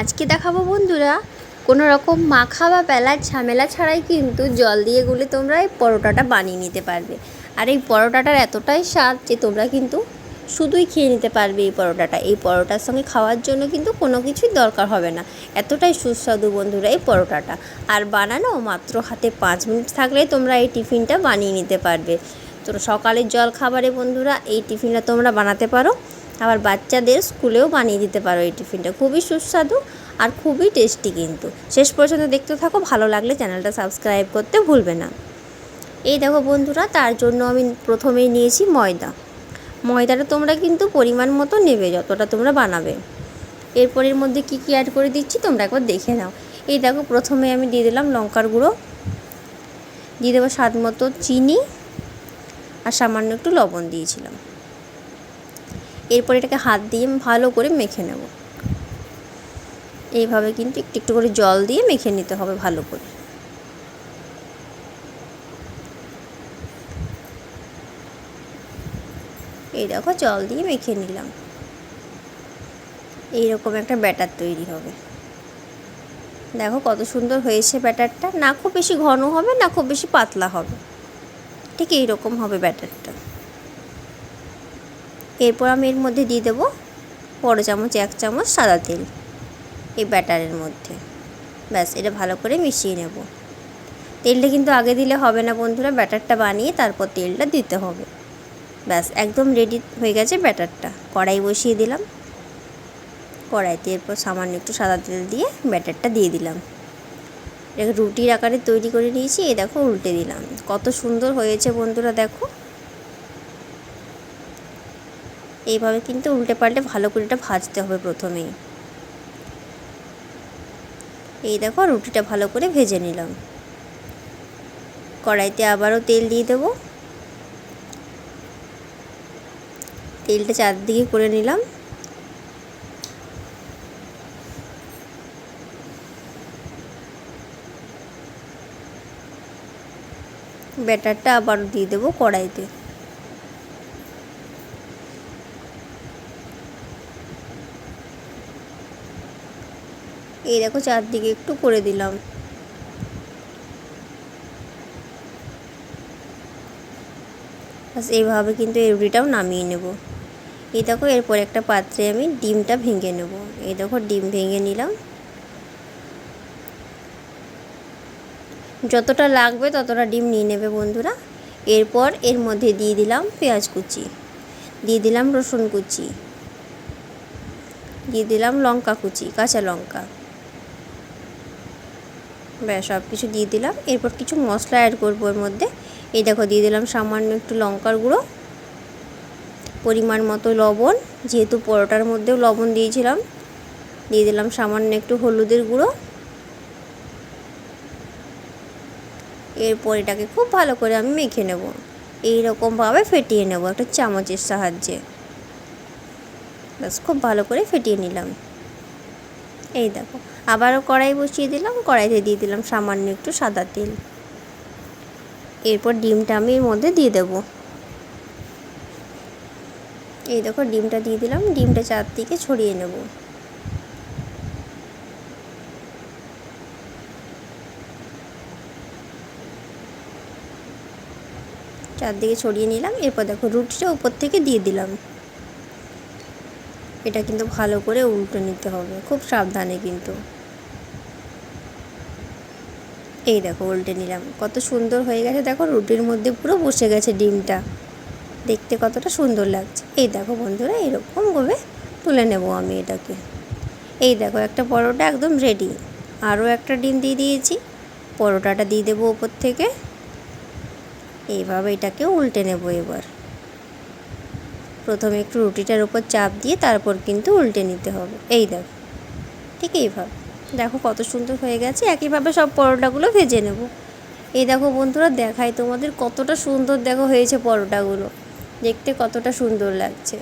আজকে দেখাবো বন্ধুরা, কোনো রকম মাখা বা বেলার ঝামেলা ছাড়াই কিন্তু জল দিয়ে গুলে তোমরা এই পরোটাটা বানিয়ে নিতে পারবে। আর এই পরোটাটার এতটাই স্বাদ যে তোমরা কিন্তু শুধুই খেয়ে নিতে পারবে এই পরোটাটা। এই পরোটার সঙ্গে খাওয়ার জন্য কিন্তু কোনো কিছুই দরকার হবে না। এতটাই সুস্বাদু বন্ধুরা এই পরোটাটা। আর বানানো মাত্র হাতে পাঁচ মিনিট থাকলে তোমরা এই টিফিনটা বানিয়ে নিতে পারবে। তো সকালের জল খাবারে বন্ধুরা এই টিফিনটা তোমরা বানাতে পারো। আবার বাচ্চাদের স্কুলেও বানিয়ে দিতে পারো এই টিফিনটা। খুবই সুস্বাদু আর খুবই টেস্টি কিন্তু। শেষ পর্যন্ত দেখতে থাকো, ভালো লাগলে চ্যানেলটা সাবস্ক্রাইব করতে ভুলবে না। এই দেখো বন্ধুরা, তার জন্য আমি প্রথমেই নিয়েছি ময়দা। ময়দাটা তোমরা কিন্তু পরিমাণ মতো নেবে, যতটা তোমরা বানাবে। এরপর এর মধ্যে কী কী অ্যাড করে দিচ্ছি তোমরা একবার দেখে নাও। এই দেখো, প্রথমে আমি দিয়ে দিলাম লঙ্কার গুঁড়ো। দিয়ে দেবো স্বাদ মতো চিনি আর সামান্য একটু লবণ দিয়েছিলাম। এরপর এটাকে হাত দিয়ে ভালো করে মেখে নেব। এইভাবে কিন্তু একটু একটু করে জল দিয়ে মেখে নিতে হবে ভালো করে। এই দেখো জল দিয়ে মেখে নিলাম। এইরকম একটা ব্যাটার তৈরি হবে। দেখো কত সুন্দর হয়েছে ব্যাটারটা। না খুব বেশি ঘন হবে, না খুব বেশি পাতলা হবে। ঠিক এইরকম হবে ব্যাটারটা। এরপর আমি এর মধ্যে দিয়ে দেবো বড়ো চামচ, এক চামচ সাদা তেল এই ব্যাটারের মধ্যে। ব্যাস, এটা ভালো করে মিশিয়ে নেব। তেলটা কিন্তু আগে দিলে হবে না বন্ধুরা, ব্যাটারটা বানিয়ে তারপর তেলটা দিতে হবে। ব্যাস, একদম রেডি হয়ে গেছে ব্যাটারটা। কড়াই বসিয়ে দিলাম। কড়াইতে এরপর সামান্য একটু সাদা তেল দিয়ে ব্যাটারটা দিয়ে দিলাম। এটাকে রুটির আকারে তৈরি করে নিয়েছি, এই দেখো উল্টে দিলাম। কত সুন্দর হয়েছে বন্ধুরা, দেখো। এইভাবে কিন্তু উল্টে পাল্টে ভালো করে এটা ভাজতে হবে প্রথমেই। এই দেখো রুটিটা ভালো করে ভেজে নিলাম। কড়াইতে আবারও তেল দিয়ে দেবো। তেলটা চারদিকে করে নিলাম। ব্যাটারটা আবার দিয়ে দেবো কড়াইতে। এই দেখো চারদিকে একটু করে দিলাম। এইভাবে কিন্তু এই রুটিটাও নামিয়ে নেব। এই দেখো এরপর একটা পাত্রে আমি ডিমটা ভেঙে নেব। এই দেখো ডিম ভেঙে নিলাম। যতটা লাগবে ততটা ডিম নিয়ে নেবে বন্ধুরা। এরপর এর মধ্যে দিয়ে দিলাম পেঁয়াজ কুচি। দিয়ে দিলাম রসুন কুচি। দিয়ে দিলাম লঙ্কা কুচি, কাঁচা লঙ্কা। ব্যাস সব কিছু দিয়ে দিলাম। এরপর কিছু মশলা অ্যাড করব এর মধ্যে। এই দেখো, দিয়ে দিলাম সামান্য একটু লঙ্কার গুঁড়ো, পরিমাণ মতো লবণ। যেহেতু পরোটার মধ্যেও লবণ দিয়েছিলাম, দিয়ে দিলাম সামান্য একটু হলুদের গুঁড়ো। এরপর এটাকে খুব ভালো করে আমি মেখে নেব। এই রকমভাবে ফেটিয়ে নেব একটা চামচের সাহায্যে। ব্যাস, খুব ভালো করে ফেটিয়ে নিলাম। এই দেখো আবারও কড়াই বসিয়ে দিলাম, কড়াইতে দিয়ে দিলাম সামান্য একটু সাদা তেল। এরপর ডিমটা আমি এর মধ্যে দিয়ে দেব। এই দেখো ডিমটা দিয়ে দিলাম, ডিমটা চারদিকে ছড়িয়ে নেব। চারদিকে ছড়িয়ে নিলাম, এরপর দেখো রুটিটা উপর থেকে দিয়ে দিলাম। এটা কিন্তু ভালো করে উল্টে নিতে হবে, খুব সাবধানে কিন্তু। এই দেখো, উল্টে নিলাম। কত সুন্দর হয়ে গেছে, দেখো, রুটির মধ্যে পুরো বসে গেছে ডিমটা। দেখতে কতটা সুন্দর লাগছে। এই দেখো বন্ধুরা, এরকম করে তুলে নেব আমি এটাকে। এই দেখো, একটা পরোটা একদম রেডি আরও একটা ডিম দিয়ে দিয়েছি। পরোটাটা দিয়ে দেবো ওপর থেকে। এইভাবে এটাকে উল্টে নেব এবার। প্রথমে একটু রুটিটার উপর চাপ দিয়ে তারপর কিন্তু উল্টে নিতে হবে। এই দেখো, ঠিক এইভাবে। দেখো কত সুন্দর হয়ে গেছে। একইভাবে সব পরোটাগুলো ভেজে নেব। এই দেখো বন্ধুরা, দেখাই তোমাদের কতটা সুন্দর দেখো হয়েছে পরোটাগুলো। দেখতে কতটা সুন্দর লাগছে।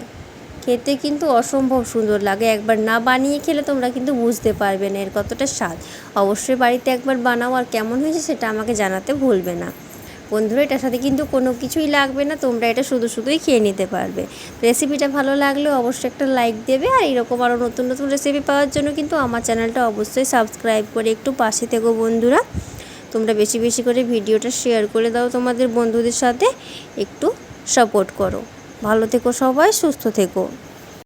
খেতে কিন্তু অসম্ভব সুন্দর লাগে। একবার না বানিয়ে খেলে তোমরা কিন্তু বুঝতে পারবে না এর কতটা স্বাদ। অবশ্যই বাড়িতে একবার বানাও আর কেমন হয়েছে সেটা আমাকে জানাতে ভুলবে না। বন্ধুরা, এটার সাথে কিন্তু কোনো কিছুই লাগবে না। তোমরা এটা শুধু শুধুই খেয়ে নিতে পারবে। রেসিপিটা ভালো লাগলে অবশ্যই একটা লাইক দেবে। আর এরকম আরও নতুন নতুন রেসিপি পাওয়ার জন্য কিন্তু আমার চ্যানেলটা অবশ্যই সাবস্ক্রাইব করে একটু পাশে থেকো বন্ধুরা। তোমরা বেশি বেশি করে ভিডিওটা শেয়ার করে দাও তোমাদের বন্ধুদের সাথে। একটু সাপোর্ট করো। ভালো থেকো সবাই, সুস্থ থেকো।